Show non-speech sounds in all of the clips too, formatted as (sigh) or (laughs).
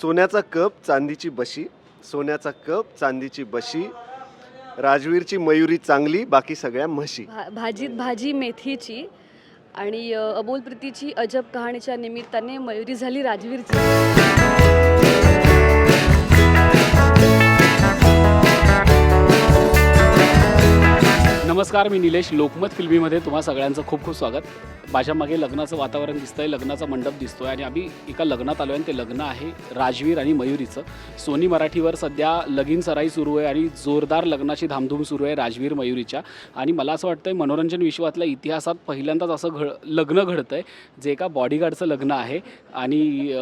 सोन्याचा कप चांदीची बशी. सोन्याचा कप चांदीची बशी. राजवीरची मयुरी चांगली बाकी सगळ्या म्हशी. भा भाजीत भाजी मेथीची आणि अ, अबोल प्रीतीची अजब कहाणीच्या निमित्ताने मयुरी झाली राजवीरची. नमस्कार मी निलेश. लोकमत फिल्मीमध्ये तुम्हा सगळ्यांचं खूप खूप स्वागत. माझ्या मागे लग्नाचं वातावरण दिसतं आहे लग्नाचा मंडप दिसतो आहे आणि आम्ही एका लग्नात आलो आहे आणि ते लग्न आहे राजवीर आणि मयुरीचं. सोनी मराठीवर सध्या लगीन सराई सुरू आहे आणि जोरदार लग्नाची धामधूम सुरू आहे राजवीर मयुरीच्या. आणि मला असं वाटतं आहे मनोरंजन विश्वातल्या इतिहासात पहिल्यांदाच असं घड लग्न घडतं आहे जे एका बॉडीगार्डचं लग्न आहे. आणि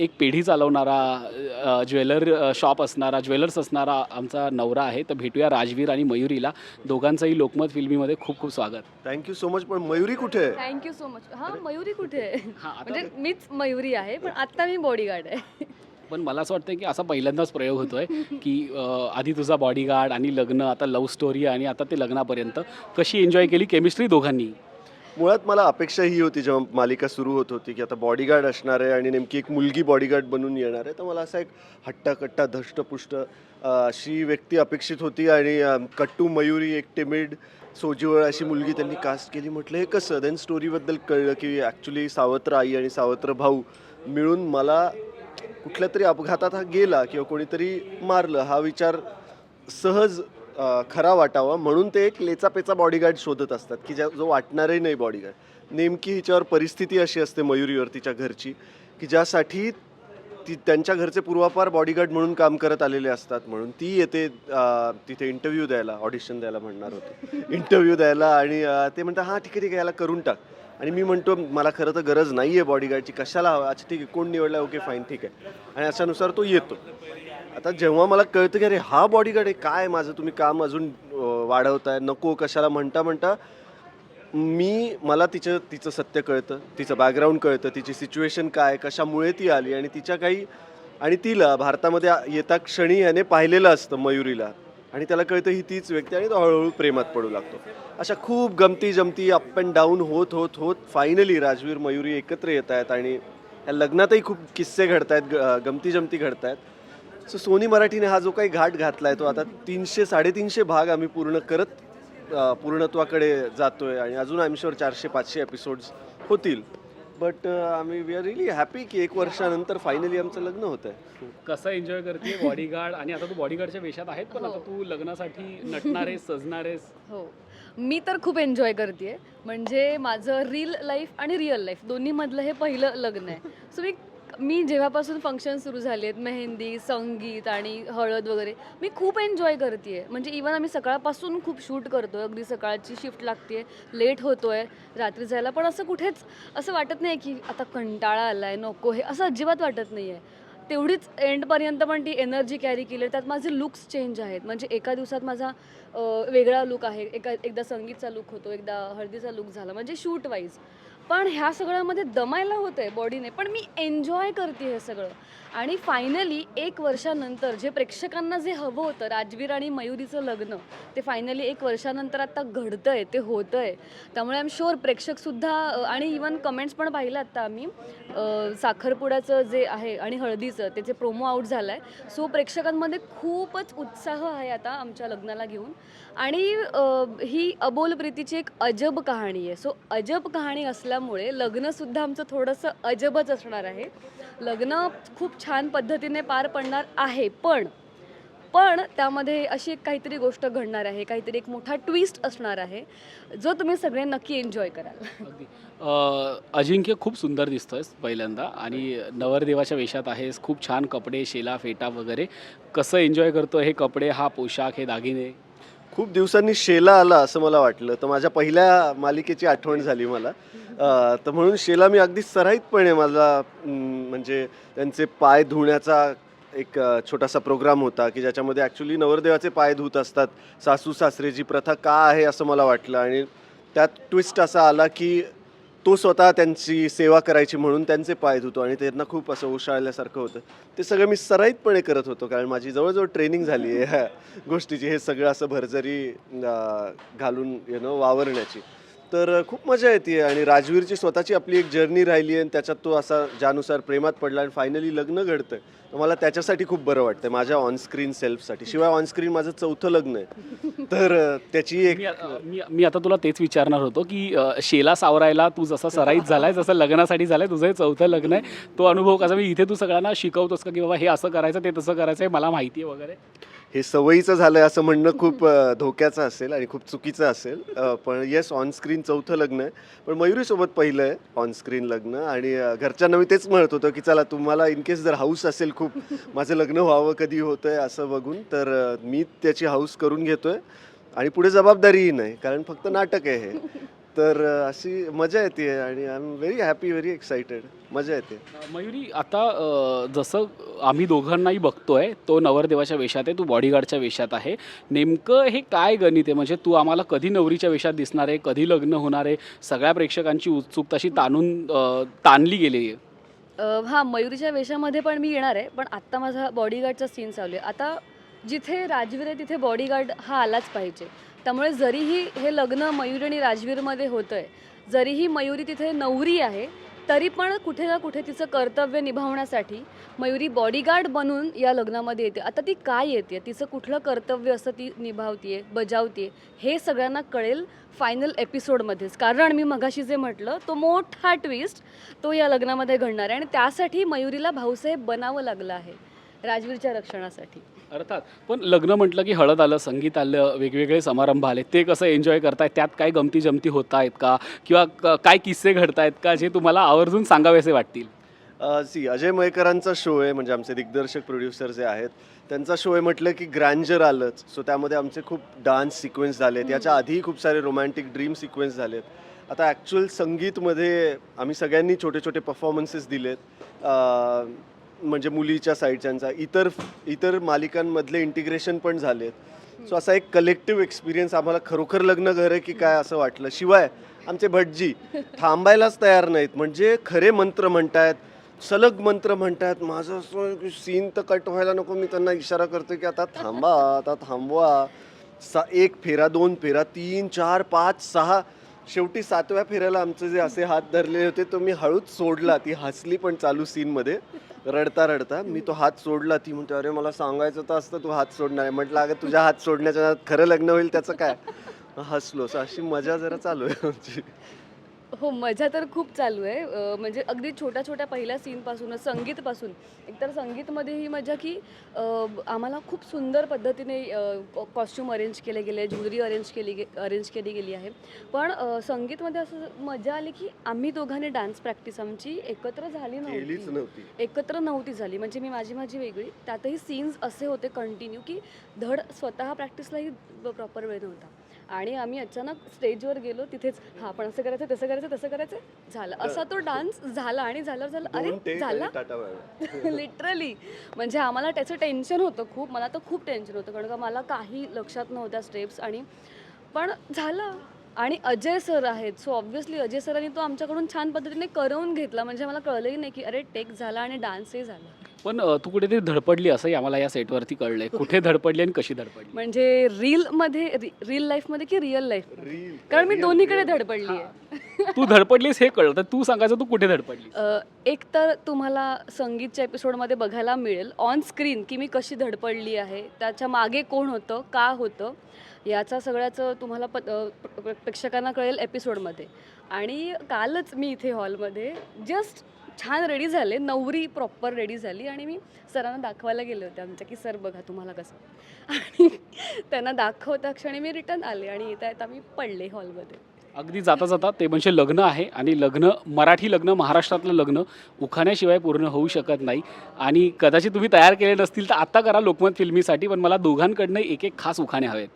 एक पेढी चालवणारा ज्वेलर शॉप असणारा ज्वेलर्स असणारा आमचा नवरा आहे. तर भेटूया राजवीर आणि मयुरीला. दोघांचंही लोकमत फिल्मीमध्ये खूप खूप स्वागत. थँक्यू सो मच पण मयुरी कुठे आहे? थँक्यू सो मच हां मयुरी कुठे आहे? हां म्हणजे मीच मयुरी आहे पण आत्ता मी बॉडीगार्ड आहे. पण मला असं वाटतं की असा पहिल्यांदाच प्रयोग होतोय की अ, आधी तुझा बॉडीगार्ड आणि लग्न आता लव्ह स्टोरी आणि आता ते लग्नापर्यंत कशी एन्जॉय केली? केमिस्ट्री दोघांनी. मुळात मला अपेक्षा ही होती जेव्हा मालिका सुरू होत होती की आता बॉडीगार्ड असणार आहे आणि नेमकी एक मुलगी बॉडीगार्ड बनून येणार आहे तर मला असा एक हट्टाकट्टा धष्टपुष्ट अशी व्यक्ती अपेक्षित होती आणि कट्टू मयुरी एक टिमिड सोजीवळ अशी मुलगी त्यांनी कास्ट केली. म्हटलं हे कसं? देन स्टोरीबद्दल कळलं की ॲक्च्युली सावत्र आई आणि सावत्र भाऊ मिळून मला कुठल्या तरी अपघातात हा गेला किंवा कोणीतरी मारलं. हा विचार सहज खरा वाटावा म्हणून ते एक लेचापेचा बॉडीगार्ड शोधत असतात की ज्या जो वाटणारही नाही बॉडीगार्ड नेमकी हिच्यावर परिस्थिती अशी असते मयुरीवर तिच्या घरची की ज्यासाठी ती त्यांच्या घरचे पूर्वापार बॉडीगार्ड म्हणून काम करत आलेले असतात म्हणून ती येते तिथे इंटरव्ह्यू द्यायला ऑडिशन द्यायला म्हणणार होते. इंटरव्ह्यू द्यायला आणि ते म्हणतात हां ठीक आहे ठीक आहे याला करून टाक. आणि मी म्हणतो मला खरं तर गरज नाही आहे बॉडीगार्डची कशाला हवं अच्छा ठीक आहे कोण निवडला ओके फाईन ठीक आहे. आणि अशानुसार तो येतो. आता जेव्हा मला कळतं की अरे हा बॉडीगार्ड आहे काय माझं? तुम्ही काम अजून वाढवताय नको कशाला म्हणता म्हणता मी मला तिचं तिचं सत्य कळतं तिचं बॅकग्राऊंड कळतं तिची सिच्युएशन काय कशामुळे ती आली आणि तिच्या काही आणि तिला भारतामध्ये येता क्षणी याने पाहिलेलं असतं मयुरीला. आणि त्याला कळतं ही तीच व्यक्ती आणि तो हळूहळू प्रेमात पडू लागतो. अशा खूप गमती जमती अप अँड डाऊन होत होत होत फायनली राजवीर मयुरी एकत्र येत आहेत आणि या लग्नातही खूप किस्से घडत आहेत गमती जमती घडत आहेत सो सोनी मराठीने हा जो काही घाट घातला आहे तो आता तीनशे साडेतीनशे भाग आम्ही पूर्ण करत पूर्णत्वाकडे जातोय आणि अजून आय एम शुअर चारशे पाचशे एपिसोड्स होतील. बट आम्ही वी आर रिली हॅपी की एक वर्षानंतर फायनली आमचं लग्न होतं आहे कसं एन्जॉय करते बॉडीगार्ड आणि आता तू बॉडीगार्डच्या वेशात आहेत पण आता तू लग्नासाठी नटणार आहेस सजणार आहेस हो. मी तर खूप एन्जॉय करते म्हणजे माझं रील लाईफ आणि रिअल लाईफ दोन्हीमधलं हे पहिलं लग्न आहे. सो मी मी जेव्हापासून फंक्शन सुरू झाले आहेत मेहंदी संगीत आणि हळद वगैरे मी खूप एन्जॉय करते म्हणजे इवन आम्ही सकाळपासून खूप शूट करतो आहे अगदी सकाळची शिफ्ट लागते लेट होतो आहे रात्री जायला पण असं कुठेच असं वाटत नाही की आता कंटाळा आला आहे नको हे असं अजिबात वाटत नाही आहे तेवढीच एंडपर्यंत पण ती एनर्जी कॅरी केली आहे. त्यात माझे लुक्स चेंज आहेत. म्हणजे एका दिवसात माझा वेगळा लुक आहे. एका एकदा संगीतचा लुक होतो एकदा हळदीचा लुक झाला. म्हणजे शूट वाईज पण ह्या सगळ्यामध्ये दमायला होतं आहे बॉडीने पण मी एन्जॉय करते हे सगळं. आणि फायनली एक वर्षानंतर जे प्रेक्षकांना जे हवं होतं राजवीर आणि मयुरीचं लग्न ते फायनली एक वर्षानंतर आता घडतं आहे ते होतं आहे त्यामुळे आय एम शुअर प्रेक्षकसुद्धा आणि इवन कमेंट्स पण पाहिलं आत्ता आम्ही. साखरपुड्याचं जे आहे आणि हळदीचं त्याचे प्रोमो आउट झालं आहे सो प्रेक्षकांमध्ये खूपच उत्साह आहे आता आमच्या लग्नाला घेऊन. आणि ही अबोल प्रीतीची एक अजब कहाणी आहे. सो अजब कहाणी असल्या असल्यामुळे लग्नसुद्धा आमचं थोडंसं अजबच असणार आहे. लग्न खूप छान पद्धतीने पार पडणार आहे पण पण त्यामध्ये अशी एक काहीतरी गोष्ट घडणार आहे काहीतरी एक मोठा ट्विस्ट असणार आहे जो तुम्ही सगळे नक्की एन्जॉय कराल. अजिंक्य खूप सुंदर दिसतोयस पहिल्यांदा आणि नवरदेवाच्या वेशात आहेस खूप छान कपडे शेला फेटा वगैरे. कसं एन्जॉय करतो हे कपडे हा पोशाख हे दागिने? खूप दिवसांनी शेला आला असं मला वाटलं. तर माझ्या पहिल्या मालिकेची आठवण झाली मला. तर म्हणून शेला मी अगदी सराईतपणे माझा म्हणजे त्यांचे पाय धुण्याचा एक छोटासा प्रोग्राम होता की ज्याच्यामध्ये ॲक्च्युली नवरदेवाचे पाय धुत असतात. सासू सासरेची प्रथा का आहे असं मला वाटलं आणि त्यात ट्विस्ट असा आला की तो स्वतः त्यांची सेवा करायची म्हणून त्यांचे पाय धुतो आणि त्यांना खूप असं ओशाळल्यासारखं होतं. ते सगळं मी सराईतपणे करत होतो कारण माझी जवळजवळ ट्रेनिंग झाली आहे ह्या (laughs) गोष्टीची. हे सगळं असं भरजरी घालून यु नो वावरण्याची. तर खूप मजा येते आणि राजवीरची स्वतःची आपली एक जर्नी राहिली आहे आणि त्याच्यात तो असा ज्यानुसार प्रेमात पडला आणि फायनली लग्न घडतं तर मला त्याच्यासाठी खूप बरं वाटतं माझ्या ऑनस्क्रीन सेल्फसाठी शिवाय ऑनस्क्रीन माझं चौथं लग्न आहे. तर त्याची एक मी आ- मी मी आता तुला तेच विचारणार होतो की अ, शेला सावरायला तू जसा सराईत झालाय जसं लग्नासाठी झालाय तुझं हे चौथं लग्न आहे. तो अनुभव कसा मी इथे तू सगळ्यांना शिकवतोस का की बाबा हे असं करायचं ते तसं करायचं आहे मला माहिती आहे वगैरे. हे सवयीचं झालंय असं म्हणणं खूप धोक्याचं असेल आणि खूप चुकीचं असेल. पण येस ऑनस्क्रीन चौथं लग्न आहे. पण मयुरीसोबत पहिलं आहे ऑनस्क्रीन लग्न. आणि घरच्यांना मी तेच म्हणत होतं की चला तुम्हाला इन केस जर हाऊस असेल खूप माझं लग्न व्हावं कधी होतंय असं बघून तर मी त्याची हाऊस करून घेतोय. आणि पुढे जबाबदारीही नाही कारण फक्त नाटक आहे हे. तर अशी मजा येते आणि I am very happy very excited मजा येते. मयुरी आता अ, जसं आम्ही दोघांनाही बघतोय तो नवरदेवाच्या वेशात आहे तू बॉडीगार्डच्या वेशात आहे. नेमकं हे काय गणित आहे? म्हणजे तू आम्हाला कधी नवरीच्या वेशात दिसणार आहे? कधी लग्न होणार आहे? सगळ्या प्रेक्षकांची उत्सुकता अशी ताणून अ, ताणली गेलेली आहे. अ, हा मयुरीच्या वेशामध्ये पण मी येणार आहे पण आत्ता माझा बॉडीगार्डचा सीन चालू आहे. आता जिथे राजवीर आहे तिथे बॉडीगार्ड हा आलाच पाहिजे. त्यामुळे जरीही हे लग्न मयुरी आणि राजवीरमध्ये होतं आहे जरीही मयुरी तिथे नवरी आहे तरी पण कुठे ना कुठे तिचं कर्तव्य निभावण्यासाठी मयुरी बॉडीगार्ड बनून या लग्नामध्ये येते. आता ती काय येते? तिचं कुठलं कर्तव्य असं ती निभावतीये बजावतीये हे सगळ्यांना कळेल फायनल एपिसोडमध्येच कारण मी मगाशी जे म्हटलं तो मोठा ट्विस्ट तो या लग्नामध्ये घडणार आहे आणि त्यासाठी मयुरीला भाऊसाहेब बनावं लागलं आहे. राजवीरच्या रक्षणासाठी. अर्थात. पण लग्न म्हटलं की हळद आलं संगीत आलं वेगवेगळे समारंभ आले ते कसं एन्जॉय करतायत? त्यात काय गमती जमती होत आहेत का? किंवा क- काय किस्से घडतायत का? जे तुम्हाला आवर्जून सांगावेसे वाटतील. सी अजय मयकरांचा शो आहे म्हणजे आमचे दिग्दर्शक प्रोड्युसर जे आहेत त्यांचा शो आहे म्हटलं की ग्रँजर आलंच. सो त्यामध्ये आमचे खूप डान्स सिक्वेन्स झालेत. याच्या आधीही खूप सारे रोमॅन्टिक ड्रीम सिक्वेन्स झालेत. आता ॲक्च्युअल संगीतमध्ये आम्ही सगळ्यांनी छोटे छोटे परफॉर्मन्सेस दिलेत. अं, म्हणजे मुलीच्या साईडच्यांचा इतर इतर मालिकांमधले इंटिग्रेशन पण झालेत. सो असा एक कलेक्टिव्ह एक्सपिरियन्स आम्हाला खरोखर लग्न घर आहे की काय असं वाटलं. शिवाय आमचे भटजी थांबायलाच तयार नाहीत. म्हणजे खरे मंत्र म्हणतायत सलग मंत्र म्हणतात माझं असं सीन तर कट व्हायला नको मी त्यांना इशारा करतो की आता थांबा आता थांबवा. सा एक फेरा दोन फेरा तीन चार पाच सहा शेवटी सातव्या फेऱ्याला आमचे जे असे हात धरलेले होते तो मी हळूच सोडला. ती हसली पण चालू सीनमध्ये. रडता रडता मी तो हात सोडला. ती म्हणते अरे मला सांगायचं तर असतं तू हात सोडणार आहे म्हटलं अगं तुझ्या हात सोडण्याच्या खरं लग्न होईल त्याचं काय? हसलो. असं अशी मजा जरा चालू आहे आमची. हो मजा तर खूप चालू आहे. म्हणजे अगदी छोट्या छोट्या पहिल्या सीनपासूनच संगीतपासून. एकतर संगीतमध्ये ही मजा की आम्हाला खूप सुंदर पद्धतीने कॉस्ट्यूम अरेंज केले गेले ज्वेलरी अरेंज केली गे अरेंज केली गेली आहे. पण संगीतमध्ये असं मजा आली की आम्ही दोघांनी डान्स प्रॅक्टिस आमची एकत्र झाली नव्हती. एकत्र नव्हती झाली. म्हणजे मी माझी माझी वेगळी. त्यातही सीन्स असे होते कंटिन्यू की धड स्वतः प्रॅक्टिसलाही प्रॉपर वेळ नव्हता. आणि आम्ही अचानक स्टेजवर गेलो तिथेच हा आपण असं करायचं तसं करायचं तसं करायचं झालं. असा तो डान्स झाला आणि झाल्यावर झालं. अरे झाला. (laughs) लिटरली. म्हणजे आम्हाला त्याचं टेन्शन होतं खूप. मला तर खूप टेन्शन होतं कारण का मला काही लक्षात नव्हत्या स्टेप्स आणि पण झालं. आणि अजय सर आहेत. सो ऑब्व्हियसली अजय सरांनी तो आमच्याकडून छान पद्धतीने करवून घेतला. म्हणजे मला कळलंही नाही की अरे टेक झाला आणि डान्सही झाला. पण अ, तू कुठेतरी धडपडली असंही आम्हाला या सेटवरती कळलंय. कुठे धडपडली आणि कशी धडपडली? म्हणजे रीलमध्ये रील लाईफमध्ये की रिअल लाईफ रील कारण मी दोन्हीकडे धडपडली आहे तू धडपडलीस हे कळलं तर तू सांगायचं तू कुठे धडपडली? अ, एक तर तुम्हाला संगीतच्या एपिसोडमध्ये बघायला मिळेल ऑन स्क्रीन की मी कशी धडपडली आहे त्याच्यामागे कोण होतं का होतं याचा सगळ्याचं तुम्हाला प अ, प्र- प्र- प्रेक्षकांना कळेल एपिसोडमध्ये आणि कालच मी इथे हॉलमध्ये जस्ट छान रेडी झाले नवरी प्रॉपर रेडी झाली आणि मी सरांना दाखवायला गेले होते आमच्या की सर बघा तुम्हाला कसं. (laughs) आणि त्यांना दाखवता क्षणी मी रिटर्न आले आणि येता येता मी पडले हॉलमध्ये अगदी जाता जाता ते म्हणजे लग्न आहे आणि लग्न मराठी लग्न महाराष्ट्रातलं लग्न उखाण्याशिवाय पूर्ण होऊ शकत नाही. आणि कदाचित तुम्ही तयार केले नसतील तर आता करा लोकमत फिल्मीसाठी पण मला दोघांकडनं एक एक खास उखाणे हवेत.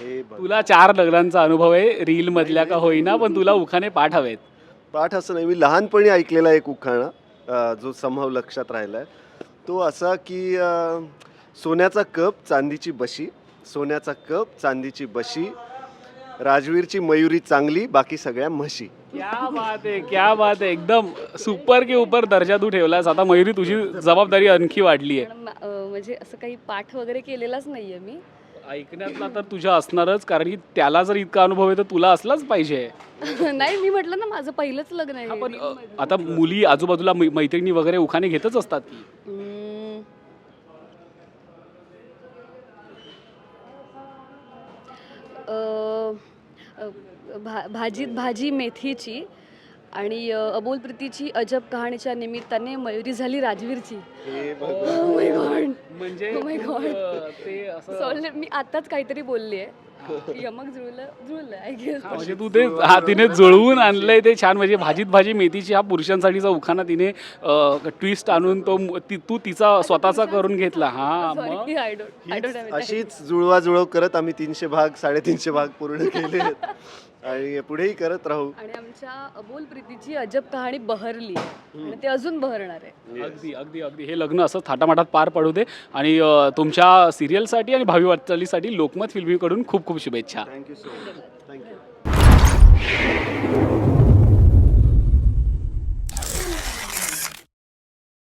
हे बघ. तुला चार लग्नांचा अनुभव आहे रील मधल्या का होईना पण तुला उखाणे पाठ हवेत. पाठ असं नाही मी लहानपणी ऐकलेला एक उखाणा जो संभव लक्षात राहिला आहे तो असा की सोन्याचा कप चांदीची बशी सोन्याचा कप चांदीची बशी राजवीरची मयुरी चांगली बाकी सगळ्या म्हशी. क्या बात आहे क्या बात आहे. एकदम सुपर के उपर दर्जा तू ठेवलास. आता मयुरी तुझी जबाबदारी आणखी वाढली आहे म्हणजे असं काही पाठ वगैरे केलेलाच नाहीये मी. ऐकण्यातला तर तुझ्या असणारच कारण की त्याला जर इतका अनुभव आहे तर तुला असलाच पाहिजे (laughs) नाही मी म्हटलं ना माझं पहिलंच लग्न आहे पण अ. आता मुली आजूबाजूला मै- मैत्रिणी वगैरे उखाणे घेतच असतात की हम्म. अ, अ, भा भाजीत भाजी मेथीची आणि अबोल प्रीतीची अजब कहाणीच्या निमित्ताने मयुरी झाली राजवीरची. Oh. म्हणजे Oh मी आताच काहीतरी बोलली आहे यमक जुळलं जुळलं आय गेस हा, म्हणजे तू ते हा तिने जुळवून आणलंय ते छान म्हणजे भाजीत भाजी मेथीची हा पुरुषांसाठीचा उखाणा तिने ट्विस्ट आणून तो ती- तिचा स्वतःचा करून घेतला. हा (laughs) अशीच जुळवाजुळव करत आम्ही तीनशे भाग साडेतीनशे भाग पूर्ण (laughs) केले. आणि पुढेही करत राहू. आणि आमच्या अबोल प्रीतीची अजब कहाणी बहरली आहे. आणि ते अजून बहरणार आहे. अगदी अगदी अगदी. हे लग्न असं थाटामाटात पार पडू दे. आणि अ, तुमच्या सिरियलसाठी आणि भावी वाटचालीसाठी लोकमत फिल्मीकडून खूप खूप शुभेच्छा. Thank you so much